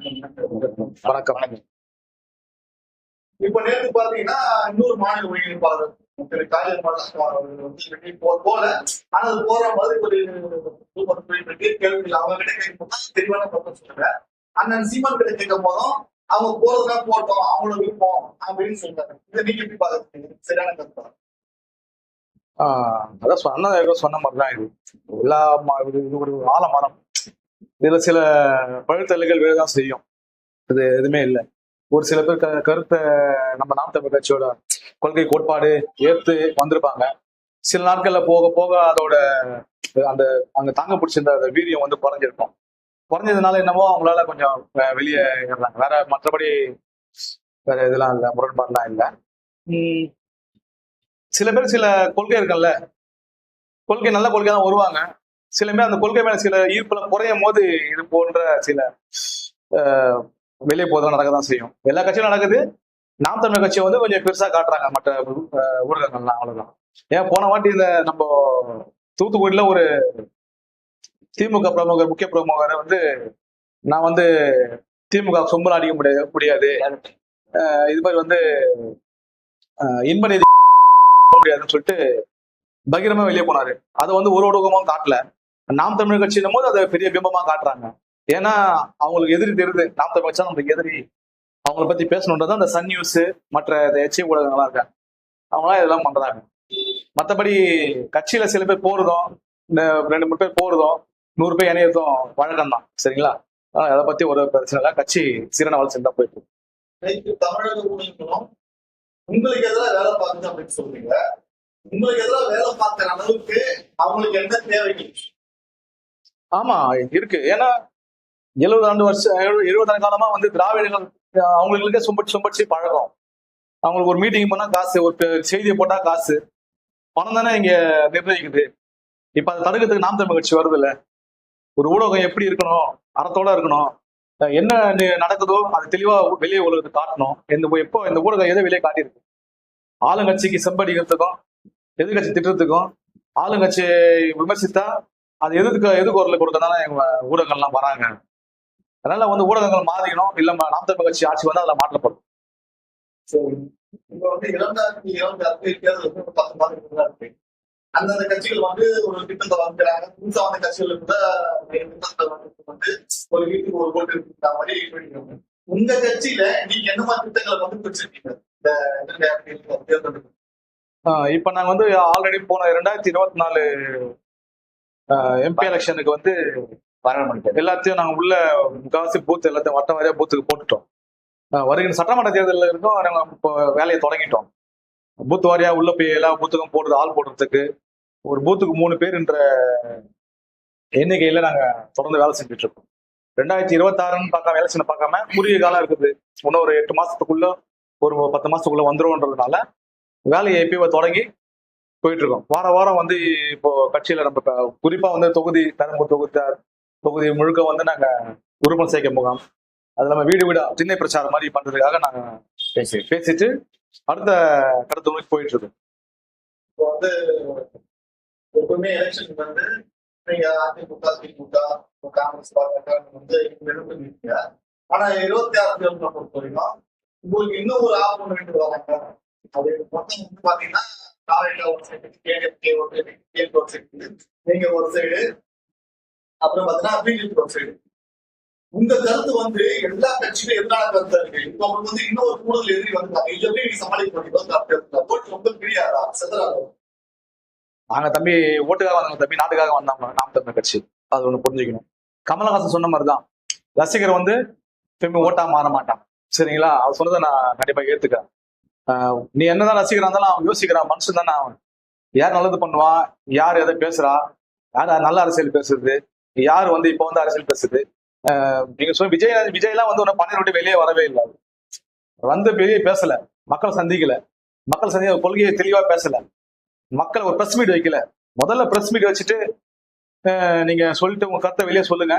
வணக்கம். இப்ப நேத்து பாத்தீங்கன்னா இன்னொரு மாநில ஒருங்கிணைப்பாளர் திரு காளியம்மாள் அவர்கள் வந்து போல ஆனா அது போற மாதிரி ஒரு கேள்விகள் அவங்க கிட்ட கேட்கும் தெளிவான பக்கம் சொல்லுங்க அண்ணன் சீமான் கிட்ட கேட்கும் போதும் அவங்க போறதுனா போட்டோம் அவங்கள விருப்பம் அப்படின்னு சொல்றாங்க இதை நீங்க எப்படி பாக்குறீங்க சரியான கருத்தா? அதான் சொன்ன சொன்ன மாதிரி தான் இது. எல்லா இது ஒரு ஆலமரம். இதுல சில பழுத்தல்கள் வேறுதான் செய்யும். இது எதுவுமே இல்லை. ஒரு சில பேர் க- கருத்தை நம்ம நாம் தமிழ் கட்சியோட கொள்கை கோட்பாடு ஏத்து வந்திருப்பாங்க. சில நாட்கள்ல போக போக அதோட அந்த அங்க தாங்க பிடிச்சிருந்த அந்த வீரியம் வந்து குறைஞ்சிருக்கும். குறைஞ்சதுனால என்னமோ அவங்களால கொஞ்சம் வெளியே ஏறுறாங்க. வேற மற்றபடி வேற இதெல்லாம் இல்லை. முரண்பாடுலாம் இல்லை. சில பேர் சில கொள்கை இருக்குல்ல. கொள்கை நல்ல கொள்கை தான் வருவாங்க. சில பேர் அந்த கொள்கை மேல சில ஈர்ப்புல குறையும் போது இது போன்ற சில வெளியே போதெல்லாம் நடக்க தான் செய்யும். எல்லா கட்சியும் நடக்குது. நாம் தமிழர் கட்சியை வந்து கொஞ்சம் பெருசா காட்டுறாங்க மற்ற ஊடகங்கள்லாம் அவ்வளவுதான். ஏன் போன வாட்டி இந்த நம்ம தூத்துக்குடியில ஒரு திமுக பிரமுகர் முக்கிய பிரமுகரை வந்து நான் வந்து திமுக சொம்பல் அடிக்க முடியாது. முடியாது இது மாதிரி வந்து இன்ப நிதி முடியாதுன்னு சொல்லிட்டு பகிரமா வெளியே போனாரு. அதை வந்து ஒரு ஊடகமும் காட்டல நாம் தமிழ் கட்சினும் போது அதை பெரிய பிம்பமா காட்டுறாங்க. ஏன்னா அவங்களுக்கு எதிரி தெரியுது. நாம் தமிழ் கட்சி நம்மளுக்கு எதிரி. அவங்கள பத்தி பேசணுன்றது அந்த சன் நியூஸ் மற்ற எச்சி ஊடகங்களா இருக்காங்க அவங்களாம் இதெல்லாம் பண்றாங்க. மற்றபடி கட்சியில சில பேர் போறதும் இந்த ரெண்டு மூணு பேர் போறதும் நூறு பேர் இணையதும் வழக்கம் தான் சரிங்களா? அதனால அதை பத்தி ஒரு பிரச்சனை இல்லை. கட்சி சீரண வளர்ச்சி தான் போயிட்டு தமிழக ஊழியர்களும் உங்களுக்கு எதிராக வேலை பார்க்குது அப்படின்னு சொல்றீங்க. உங்களுக்கு எதிராக வேலை பார்க்குற அளவுக்கு அவங்களுக்கு என்ன தேவைகள் ஆமா இருக்கு. ஏன்னா எழுபது ஆண்டு வருஷம் எழுபது ஆண்டு காலமா வந்து திராவிடர்கள் அவங்களுக்கே சும்படிச்சு சும்பட்சி பழக்கம். அவங்களுக்கு ஒரு மீட்டிங் பண்ணா காசு ஒரு செய்தியை போட்டா காசு. பணம் தானே இங்க நிர்ணயிக்குது. இப்ப அதை தடுக்கிறதுக்கு நாம் தமிழ் கட்சி வருது இல்ல ஒரு ஊடகம் எப்படி இருக்கணும்? அறத்தோட இருக்கணும். என்ன நடக்குதோ அது தெளிவா வெளியே உலகத்தை காட்டணும். இந்த எப்போ இந்த ஊடகம் எதை வெளியே காட்டியிருக்கு? ஆளுங்கட்சிக்கு செம்படிக்கிறதுக்கும் எதிர்கட்சி திட்டுறதுக்கும் ஆளுங்கட்சி விமர்சித்தா அது எதுக்கு எதுக்கு குரல் கொடுக்க தானே எங்க ஊடகங்கள்லாம் வராங்க? அதனால வந்து ஊடகங்கள் மாறிக்கணும் இல்ல நாம் தமிழ் கட்சி ஆட்சி வந்து அதுல மாற்றப்படும். அந்தந்த கட்சிகள் வந்து ஒரு திட்டத்தை வந்துக்கிறாங்க புதுசா வந்த கட்சிகள் கூட வந்து ஒரு வீட்டுக்கு ஒரு ஓட்டு இருக்கிற மாதிரி உங்க கட்சியில நீங்க என்ன மாதிரி திட்டங்களை வந்து பிடிச்சிருக்கீங்க இந்த தேர்தலுக்கு? இப்ப நாங்க வந்து ஆல்ரெடி போன ரெண்டாயிரத்தி இருபத்தி நாலு எம்பி எலெக்ஷனுக்கு வந்து எல்லாத்தையும் நாங்கள் உள்ள முக்காவாசி பூத் எல்லாத்தையும் வட்ட வாரியாக பூத்துக்கு போட்டுட்டோம். வருகிற சட்டமன்ற தேர்தலில் இருந்தும் நாங்கள் இப்போ வேலையை தொடங்கிட்டோம். பூத் வாரியாக உள்ள போய் எல்லா பூத்துக்கும் போடுறது ஆள் போடுறதுக்கு ஒரு பூத்துக்கு மூணு பேருன்ற எண்ணிக்கையில் நாங்கள் தொடர்ந்து வேலை செஞ்சுட்டு இருக்கோம். ரெண்டாயிரத்தி இருபத்தாறுன்னு பார்க்காம எலெக்ஷனை பார்க்காம குறுகிய காலம் இருக்குது. இன்னும் ஒரு எட்டு மாசத்துக்குள்ள ஒரு பத்து மாசத்துக்குள்ள வந்துரும்ன்றதுனால வேலையை எப்பயோ தொடங்கி போயிட்டு இருக்கோம் வார வாரம் வந்து இப்போ கட்சியில நம்ம இப்ப குறிப்பா வந்து தொகுதி பெரம்பூர் தொகுதி தொகுதி முழுக்க வந்து நாங்க உறுப்பினர் சேர்க்க முகாம். அது நம்ம வீடு வீடா திண்ணை பிரச்சாரம் மாதிரி பண்றதுக்காக நாங்க பேசி பேசிட்டு அடுத்த கருத்து நோக்கி போயிட்டு இருக்கோம் இப்போ வந்து எப்பவுமே எலெக்ஷன் வந்து நீங்க அதிமுக திமுக காங்கிரஸ் வந்து ஆனா இருபத்தி ஆறு தேர்தலை பொறுத்த வரைக்கும் உங்களுக்கு இன்னும் ஒரு ஆப்போனண்ட் வராங்க அது மொத்தம் வந்து பாத்தீங்கன்னா காலையில ஒரு சைடு கேடிஎம்கே ஒரு சைடு ஒரு சைடு நீங்க ஒரு சைடு அப்புறம் பாத்தீங்கன்னா பிஜேபி ஒரு சைடு உங்க கருத்து வந்து எல்லா கட்சியிலும் எதிரான கருத்தா இருக்கு? இப்ப உங்களுக்கு வந்து இன்னொரு கூடுதல் எதிரி வந்தாங்க இது எப்படி நீங்க சமாளிக்க முடியும்? ஓட்டு ரொம்ப பிரியாதா செதறாதா நாங்க தம்பி ஓட்டுக்காக வந்தவங்க தம்பி நாட்டுக்காக வந்தாங்க நாம் தமிழ் கட்சி. அது ஒண்ணு புரிஞ்சுக்கணும். கமலஹாசன் சொன்ன மாதிரிதான். ரசிகர் வந்து திரும்பி ஓட்டா மாற மாட்டான். சரிங்களா? அவர் சொன்னதை நான் கண்டிப்பா ஏத்துக்கிறேன். நீ என்னதான் ரசிக்கிறா இருந்தாலும் அவன் யோசிக்கிறான் மனுஷன் தானே அவன். யார் நல்லது பண்ணுவான் யார் எதை பேசுறா? யார் நல்ல அரசியல் பேசுறது? யார் வந்து இப்போ வந்து அரசியல் பேசுது? ஆஹ் நீங்க சொல்ல விஜய் விஜய்லாம் வந்து ஒன்னும் பன்னெண்டு விட்டு வெளியே வரவே இல்லை வந்து வெளியே பேசல. மக்கள் சந்திக்கல. மக்கள் சந்தி கொள்கையை தெளிவா பேசல. மக்கள் ஒரு ப்ரெஸ் மீட் வைக்கல. முதல்ல ப்ரெஸ் மீட் வச்சுட்டு நீங்க சொல்லிட்டு உங்க கருத்தை வெளியே சொல்லுங்க.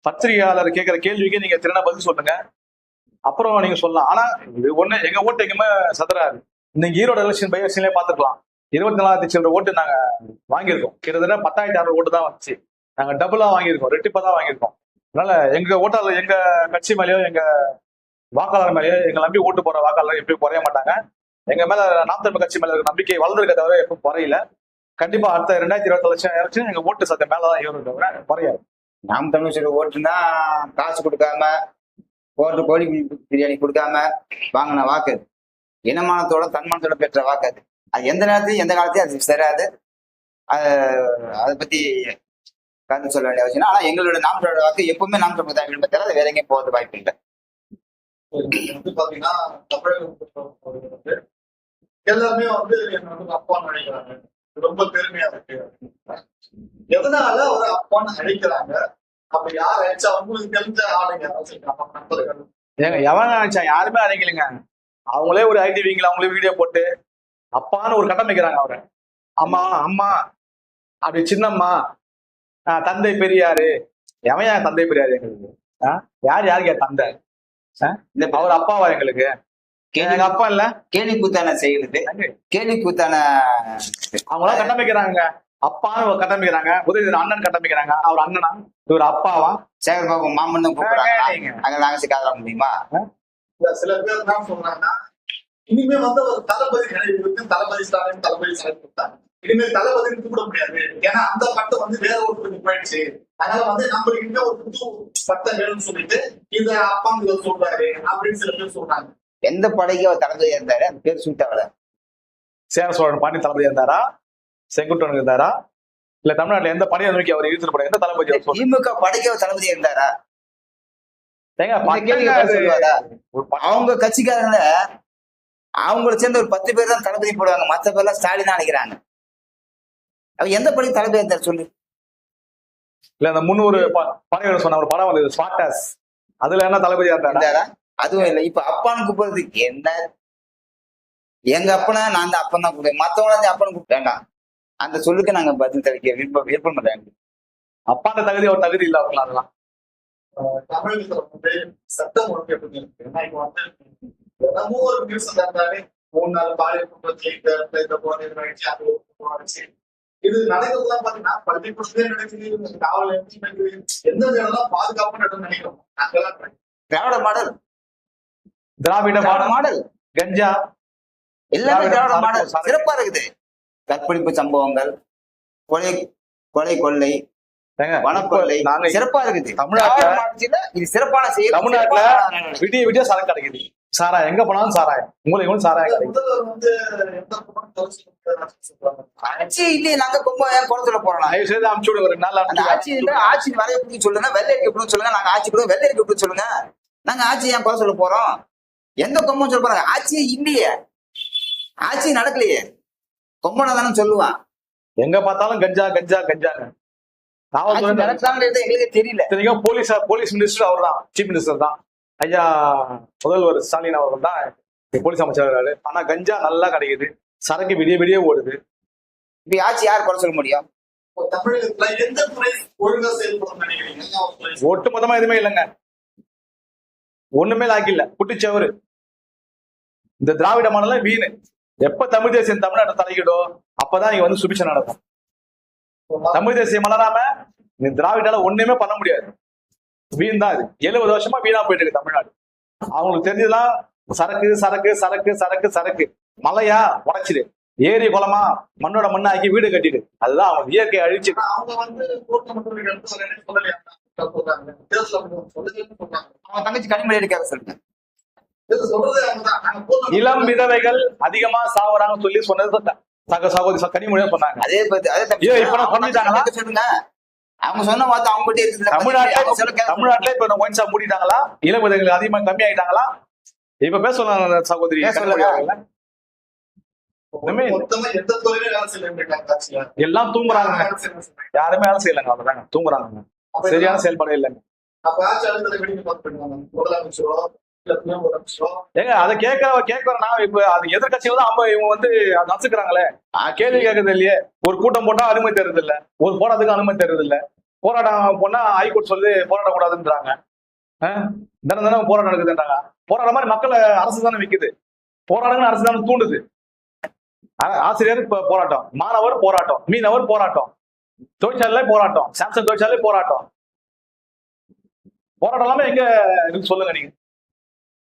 பத்திரிகையாளர் கேட்கிற கேள்விக்கு நீங்க திறனா பதில் சொல்லுங்க. அப்புறம் நீங்க சொல்லலாம். ஆனா இது ஒண்ணு எங்க ஓட்டு எங்கேயுமே சதுராது இன்னைக்கு ஈரோடு எலெக்ஷன் பை எலெக்ஷன்லேயே பார்த்துக்கலாம். இருபத்தி நாலாயிரத்தி சில்லற ஓட்டு நாங்க வாங்கியிருக்கோம். கிட்டத்தட்ட பத்தாயிரத்தி அறுநூறு ஓட்டு தான் வந்துச்சு. நாங்க டபுளா வாங்கியிருக்கோம் ரெட்டிப்பா தான் வாங்கியிருக்கோம். அதனால எங்க ஓட்டாளர் எங்க கட்சி மேலேயோ எங்க வாக்காளர் மேலேயோ எங்க நம்பி ஓட்டு போற வாக்காளர் எப்பயும் குறைய மாட்டாங்க. எங்க மேல நாம் தமிழ் கட்சி மேல இருக்க நம்பிக்கை வளர்ந்துருக்க தவிர எப்பவும் குறையில. கண்டிப்பா அடுத்த ரெண்டாயிரத்தி இருபத்தி லட்சம் எலெக்ஷன் எங்க ஓட்டு சத்த மேலதான் ஏறும் தவிர குறையாது. நாம் தமிழ் சொல்லி ஓட்டுனா காசு கொடுக்காம போட்டு கோழி பிரியாணி கொடுக்காம வாங்கின வாக்கு அது. இனமானத்தோட தன்மானத்தோட பெற்ற வாக்கு அது. அது எந்த நேரத்தையும் எந்த காலத்தையும் அது சரியாது அது அதை பத்தி கருத்து சொல்ல வேண்டிய அவசியம் ஆனா எங்களோட நாமத்தோட வாக்கு எப்பவுமே நாம் தமிழ் தான் அது வேற எங்கேயும் போகிறது வாய்ப்பு இல்லை. வந்து பாத்தீங்கன்னா தமிழகம் வந்து எல்லாருமே வந்து என்ன வந்து அப்பான்னு நினைக்கிறாங்க. ரொம்ப பெருமையா இருக்கு. எதனால ஒரு அப்பான்னு நினைக்கிறாங்க? அப்ப யார் உங்களுக்கு தெரிஞ்ச ஆளுங்க? நண்பர்கள். ஏங்க எவன் நினைச்சா யாருமே அடைக்கலைங்க. அவங்களே ஒரு ஐடி விங்கில் அவங்களே வீடியோ போட்டு அப்பான்னு ஒரு கட்டமைக்கிறாங்க அவரை. அம்மா அம்மா அப்படி சின்னம்மா ஆஹ் தந்தை பெரியாரு. எவன் யார் தந்தை பெரியாரு எங்களுக்கு? ஆஹ் யார் யாருக்கு என் தந்தை? இந்த அவர் அப்பாவா எங்களுக்கு? எங்க அப்பா இல்ல. கேலி கூத்தான செய்கிறது கேலி கூத்தான அவங்களாம் கட்டமைக்கிறாங்க அப்பான்னு கட்டமைக்கிறாங்க. உதவி அண்ணன் கட்டமைக்கிறாங்க. அவர் அண்ணனா? இவர் அப்பாவா? சேகர் பாபு மாமன் தான் கூப்பிடுறாங்க. நீங்க அங்க நாங்க சிக்காத முடியுமா? இல்ல, சில பேர் என்ன சொல்றாங்கன்னா இனிமே வந்து ஒரு தளபதி நினைவு இருக்கு. தளபதி ஸ்டாலின் தளபதி ஸ்டாலின் கொடுத்தாங்க இனிமே தளபதினு கூப்பிட முடியாது. ஏன்னா அந்த பட்டம் வந்து வேற ஒருத்தருக்கு போயிடுச்சு. அதனால வந்து நம்மளுக்கு இன்னும் ஒரு புது பட்டம் வேணும்னு சொல்லிட்டு இந்த அப்பாங்க இதை சொல்றாரு அப்படின்னு சில பேர் சொல்றாங்க. எந்த படைக்கு அவர் தளபதியா இருந்தாரு? அந்த பேர் சூட்டாவல சேர சோழன் பாண்டி தளபதி இருந்தாரா? செங்குட்டுவன் இருந்தாரா? இல்ல தமிழ்நாட்டுல எந்த பணியை நோக்கி அவர் இருந்துட்டு எந்த தளபதி? திமுக படைக்கு அவர் தளபதியா இருந்தாரா. அவங்க கட்சிக்காரங்க அவங்கள சேர்ந்த ஒரு பத்து பேர் தான் தளபதி போடுவாங்க. மத்த பேர்லாம் ஸ்டாலின் நினைக்கிறாங்க அவ எந்த படைக்கு தளபதி இருந்தார் சொல்லு? இல்ல அந்த முன்னூறு படைகள் சொன்ன ஒரு படம் வந்தது ஸ்பாட்டாஸ் அதுல என்ன தளபதியா இருந்தாரா? அதுவும் இல்லை. இப்ப அப்பான்னு கூப்பிடுறதுக்கு என்ன? எங்க அப்பனா நான் அந்த அப்பன் தான் கூப்பிடுவேன். மத்தவங்கள வந்து அப்பன்னு கூப்பிட வேண்டாம் அந்த சொல்லுக்கு நாங்க பதில் தவிக்க விருப்பம் விருப்பம் பண்றாங்க அப்பான்ற தகுதி ஒரு தகுதி இல்ல அவர்கள் அதெல்லாம். வந்து சட்டம் ஒழுங்கு எப்படி இருக்கு ஏன்னா இப்ப வந்து தினமும் ஒரு நியூஸ் இருந்தாலே மூணு நாள் பாலியல் குற்றத்தை இந்த இடத்துல இந்த குழந்தை நடந்துச்சு அது நடந்துச்சு இது நடக்கிறதுலாம் பாத்தீங்கன்னா பள்ளிக்கூடத்திலே நடக்குது. காவல் நிலையத்திலும் நடக்குது? எந்த இடம்லாம் பாதுகாப்பு நடக்கும்னு நினைக்கிறோம். நாங்கெல்லாம் திராவிட மாடல். திராவிட மாடல். கஞ்சா. எல்லாமே திராவிட மாடல். சிறப்பா இருக்குது. கற்பழிப்பு சம்பவங்கள் கொலை கொலை கொள்ளை வனக்கொள்ளை சிறப்பா இருக்குது. தமிழ்நாட்டுல- இது சிறப்பான செயல் தமிழ்நாட்டுல. விடிய விடிய சாராயம் கிடைக்குது. சாராயம் எங்க போனாலும் சாராயம். சாராயம் எந்த குற்றம் தவிர்த்து சொல்றாங்க ஆட்சி இல்லையே நாங்க கொம்ப சொல்ல போறோம்? தயவு செய்து அமுச்சு ஒரு நாள் அந்த ஆட்சி இருந்தா ஆட்சி வரைய எப்படி சொல்லுங்க வெள்ளை எப்படி சொல்லுங்க நாங்க ஆட்சி கூட வெள்ளை எப்படி சொல்லுங்க. நாங்க ஆட்சி ஏன் குறை சொல்ல போறோம்? எந்த கொம்பம் சொல்ல போறாங்க. ஆட்சியே இல்லையே. ஆட்சி நடக்கலையே. கொம்பனா தானே சொல்லுவான். எங்க பார்த்தாலும் கஞ்சா கஞ்சா நடக்கிறாங்கிறது எங்களுக்கு தெரியல. இத்தனைக்கும் போலீஸ் போலீஸ் மினிஸ்டர் அவர் தான் சீஃப் மினிஸ்டர் தான். ஐயா முதல்வர் ஸ்டாலின் அவர்கள் தான் போலீஸ் அமைச்சர் இருக்காரு. ஆனா கஞ்சா நல்லா கிடைக்குது. சரக்கு விடிய விடிய ஓடுது. இப்ப ஆட்சி யார் குறை சொல்ல முடியும்? இப்போ தமிழகத்துல எந்த துறை ஒழுங்கா செயல்படும் நினைக்கிறீங்க? என்ன ஒரு துறை? ஒட்டு மொத்தமா எதுவுமே இல்லைங்க. ஒண்ணுமே லாக்கி இல்ல. குட்டிச்சவரு. இந்த திராவிட மாடலாம் வீணு. எப்ப தமிழ் தேசியம் தமிழ்நாட்டை தலையிடோ அப்பதான் இங்க வந்து சுபிச்சம் நடக்கும். தமிழ் தேசியம் மலராம இந்த திராவிடால ஒண்ணுமே பண்ண முடியாது. வீண் தான் இது. எழுபது வருஷமா வீணா போயிட்டு இருக்கு தமிழ்நாடு. அவங்களுக்கு தெரிஞ்சதெல்லாம் சரக்கு சரக்கு சரக்கு சரக்கு சரக்கு. மலையா உடைச்சிடு ஏரி குளமா மண்ணோட மண்ணாக்கி வீடு கட்டிடு அதுதான் அவங்க இயற்கை அழிச்சு. அவங்க வந்து அவங்க அவன் தங்கச்சி கனிமொழி எடுக்காத சொல்லுங்க இளம் விதவைகள் அதிகமா சாவுறாங்கன்னு சொல்லி சொன்னது சக சகோதரி கனிமொழியா சொன்னாங்க. அதே பத்தி அதே இப்ப சொல்லுங்க அவங்க சொன்ன வார்த்தை அவங்க கிட்ட இருக்குது தமிழ்நாட்டுல தமிழ்நாட்டுல இப்ப ஒயின் ஷாப் மூடிட்டாங்களா? இளம் விதவைகள் அதிகமா கம்மி ஆயிட்டாங்களா இப்ப பேச சொன்னாங்க சகோதரி எல்லாம் தூங்குறாங்க. யாருமே வேலை செய்யலங்க அவ்வளவுதாங்க. தூங்குறாங்க. சரியான செயல்பாடு இல்லைங்க. ஏங்க அதை கேட்க கேட்கறனா. இப்ப அது எதிர்கட்சியில தான் அவங்க இவங்க வந்து அதை நசுக்கிறாங்களே கேள்வி கேட்கறது இல்லையே. ஒரு கூட்டம் போட்டா அனுமதி தருது இல்ல. ஒரு போராட்டத்துக்கு அனுமதி தருது இல்ல. போராட்டம் போனா ஹைகோர்ட் சொல்லி போராட கூடாதுன்றாங்க. தினம் தினம் போராட்டம் நடக்குதுன்றாங்க. போராட மாதிரி மக்களை அரசு தானே விக்குது. போராடுங்கன்னு அரசு தானே தூண்டுது. ஆசிரியர் போராட்டம். மாணவர் போராட்டம். மீனவர் போராட்டம். தொழிற்சாலை போராட்டம். சாம்சங் தொழிற்சாலை போராட்டம். போராட்டம் எல்லாமே எங்க சொல்லுங்க நீங்க.